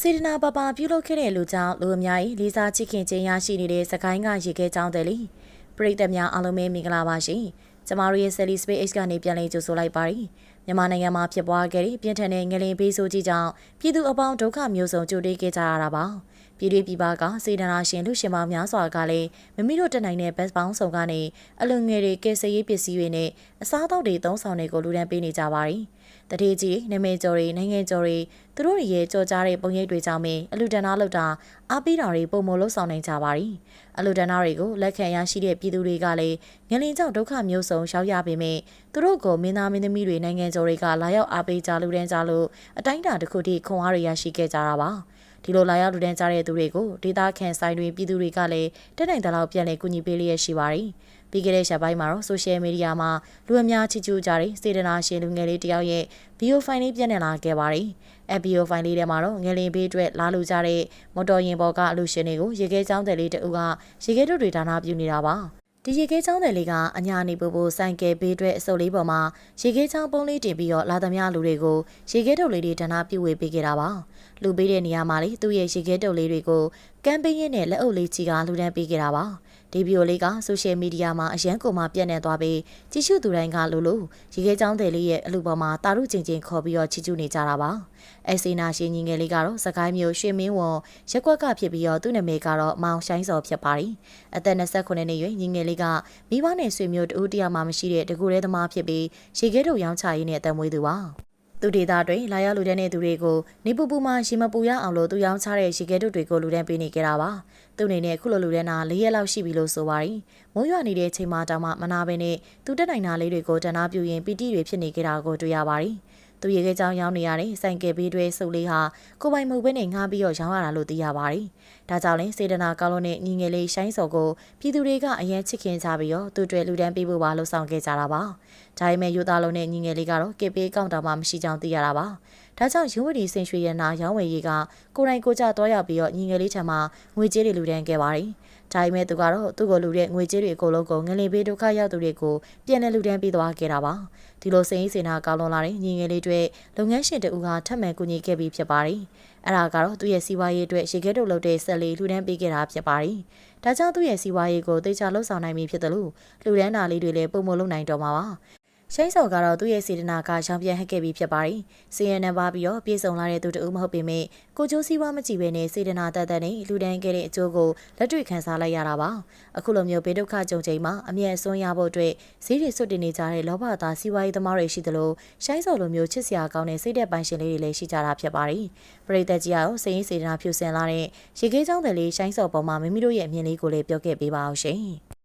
စေတနာပပပြုလုပ်ခဲ့တဲ့လူကြောင့်လူအများကြီးလေးစားချစ်ခင်ခြင်းရရှိနေတဲ့စကိုင်းကရေခဲကြောင်းတယ်လီပရိသတ်များအားလုံးပဲမင်္ဂလာပါရှင်ကျမတို့ရဲ့ Sally Space H ကနေပြန်လည်ကြိုဆိုလိုက်ပါရစေမြန်မာနိုင်ငံမှာဖြစ်ပွားခဲ့တဲ့ပြင်းထန်တဲ့ငလင်ပေးဆိုးကြီးကြောင့်ပြည်သူအပေါင်းဒုက္ခမျိုးစုံကြုံတွေ့ခဲ့ကြရတာပါပြည်တွင်းပြည်ပကစေတနာရှင်လူရှင်ပေါင်းများစွာကလည်းမမိတို့တက်နိုင်တဲ့ဘတ်ပေါင်းစုံကနေအလွန်ငယ်တွေကယ်ဆယ်ရေးပစ္စည်းတွေနဲ့အစားအသောက်တွေသုံးဆောင်တွေကိုလူဒန်းပေးနေကြပါတယ် တတိကြီးနာမည်ကျော်တွေနိုင်ငံကျော်တွေသူတို့ရဲ့ကြော်ကြားတဲ့ပုံရိပ်တွေကြောင့်ပင်အလူဒဏ္ဍာလောက်တာအားပေးတာတွေပုံမလို့ဆောင်နိုင်ကြပါရီအလူဒဏ္ဍာတွေကိုလက်ခံရရှိတဲ့ပြည်သူတွေကလည်းငလင်ကြောင့်ဒုက္ခမျိုးစုံရှောက်ရပေမဲ့သူတို့ကိုမင်းသားမင်းသမီးတွေနိုင်ငံကျော်တွေကလာရောက်အားပေးကြလူဒန်းကြလို့အတိုင်းအတာတစ်ခုထိခွန်အားတွေရရှိခဲ့ကြတာပါ ဒီလိုလာရောက်လူဒန်းကြတဲ့သူတွေကိုဒေတာခန်ဆိုင်တွေပြည်သူတွေကလည်းတက်နိုင်တဲ့လောက်ပြန်လည်ကူညီပေးလျက်ရှိပါတယ်ပြီးခဲ့တဲ့ရှက်ပိုင်းမှာတော့ဆိုရှယ်မီဒီယာမှာလူအများချစ်ကြူကြတဲ့စေတနာရှင်လူငယ်လေးတယောက်ရဲ့ဗီဒီယိုဖိုင်လေးပြန့်နှံ့လာခဲ့ပါတယ်။အဲဗီဒီယိုဖိုင်လေးထဲမှာတော့ငယ်လင်ဘေးအတွက်လာလူကြတဲ့မော်တော်ယာဉ်ပေါ်ကအလူရှင်တွေကိုရေခဲချောင်းတယ်လေးတအုပ်ကရေခဲတို့တွေဒါနာပြုနေတာပါ။ ဒီရေခဲချောင်းတယ်လေးကအညာနေပူပူဆိုင်ကယ်ဘေးအတွက်အစုပ်လေးပေါ်မှာရေခဲချောင်းပုံးလေးတင်ပြီးတော့လာသမျှလူတွေကိုရေခဲတုပ်လေးတွေဒါနာပြုဝေပေးခဲ့တာပါ။လူပေးတဲ့နေရာမှာလေသူ့ရဲ့ရေခဲတုပ်လေးတွေကိုကမ်ပိန်းရဲ့နဲ့လက်အုပ်လေးချီကလူဒန်းပေးခဲ့တာပါ။ ဒီဗီဒီယိုလေးကဆိုရှယ်မီဒီယာမှာအရန်ကုန်မှာပြန့်နှံ့သွားပြီးကြည့်ရှုသူတိုင်းကလိုလိုရေခဲချောင်းတယ်လေးရဲ့အလူပေါ်မှာတာရုချင်းချင်းခေါ်ပြီးတော့ချီကျူးနေကြတာပါအဲစီနာရှင်ညီငယ်လေးကတော့စကိုင်းမျိုးရွှေမင်းဝံရက်ကွက်ကဖြစ်ပြီးတော့သူ့နာမည်ကတော့မောင်ဆိုင်စော်ဖြစ်ပါတယ်အသက်29နှစ်ရွယ်ညီငယ်လေးကမိဘနဲ့ဆွေမျိုးတူတရားမှမရှိတဲ့တကူရဲသမားဖြစ်ပြီးရေခဲတို့ရောင်းချရင်းနဲ့အသက်မွေးသူပါ သူဒေတာတွေလာရောက်လူတဲ့နေသူတွေကိုနေပူပူမှရေမပူရအောင်လို့သူရောင်းချတဲ့ရေခဲတုတ်တွေကိုလူတန်းပေးနေကြတာပါသူအနေနဲ့ခုလိုလူတဲ့နာ၄ရက်လောက်ရှိပြီလို့ဆိုပါရီမိုးရွာနေတဲ့ချိန်မှာတောင်မှမနာဘဲနဲ့သူတက်နိုင်တာလေးတွေကိုတနာပြူရင်ပီတိတွေဖြစ်နေကြတာကိုတွေ့ရပါရီ သူရေခဲချောင်းရောင်းနေရတဲ့ဆိုင်ကယ်ဘေးတွဲစုပ်လေးဟာကိုပိုင်မှုပဲနဲ့ငှားပြီးတော့ရောင်းရတာလို့သိရပါတယ်။ဒါကြောင့်လဲစေတနာကောင်းလို့နဲ့ညီငယ်လေးရှိုင်းစော်ကိုပြည်သူတွေကအရင်ချစ်ခင်ကြပြီးတော့သူတွေလူတန်းပေးဖို့ပါလို့ဆောင်ခဲ့ကြတာပါ။ဒါပေမဲ့ယူသားလုံးနဲ့ညီငယ်လေးကတော့ကေပေးကောင်တာမှမရှိကြောင်းသိရတာပါ။ဒါကြောင့်ရုံးဝတီစင်ရွှေရနာရောင်းဝယ်ရေးကကိုရိုင်းကိုကြတော့ရောက်ပြီးတော့ညီငယ်လေးထံမှာငွေကြေးတွေလူတန်းခဲ့ပါတယ်။ ဒါပေမဲ့သူကတော့သူ့ကိုလူတဲ့ငွေကြေးတွေအကုန်လုံးကိုငလင်ပေးဒုက္ခရောက်သူတွေကိုပြန်လည်လူဒန်းပေးသွားခဲ့တာပါဒီလိုစိန်စင်နာကောင်းလွန်လာတဲ့ညီငယ်လေးတွေလုပ်ငန်းရှင်တူကထပ်မံကူညီခဲ့ပြီးဖြစ်ပါတယ်အဲ့ဒါကတော့သူ့ရဲ့စီးပွားရေးအတွက်ရေခဲတုပ်လုပ်တဲ့ဆက်လေးလူဒန်းပေးခဲ့တာဖြစ်ပါတယ်ဒါကြောင့်သူ့ရဲ့စီးပွားရေးကိုတေချာလှုပ်ဆောင်နိုင်ပြီဖြစ်တယ်လို့လူဒန်းတာလေးတွေလည်းပုံမလုပ်နိုင်တော့မှာပါ ရှိန်းစော်ကတော့သူ့ရဲ့စေတနာကရောင်ပြန်ဟက်ခဲ့ပြီးဖြစ်ပါတယ်။စီယန်နံပါပြီးတော့ပြေဆုံးလာတဲ့သူတူမဟုတ်ပေမဲ့ကိုကျိုးစည်းဝါးမကြည့်ဘဲနဲ့စေတနာတတ်တဲ့နဲ့လူဒန်းခဲ့တဲ့အကျိုးကိုလက်တွေ့ခံစားလိုက်ရတာပါ။အခုလိုမျိုးဘေးဒုက္ခကြုံချိန်မှာအမြဲဆွမ်းရဖို့အတွက်ဈေးတွေစွတ်တင်နေကြတဲ့လောဘသားစီးပွားရေးသမားတွေရှိသလိုရှိန်းစော်လိုမျိုးချစ်စရာကောင်းတဲ့စိတ်သက်ပိုင်ရှင်လေးတွေလည်းရှိကြတာဖြစ်ပါတယ်။ပရိသတ်ကြီးကတော့စိတ်ရင်းစေတနာဖြူစင်လာတဲ့ရေခဲချောင်းတယ်လေးရှိန်းစော်ပေါ်မှာမိမိတို့ရဲ့အမြင်လေးကိုလည်းပြောခဲ့ပေးပါအောင်ရှင်။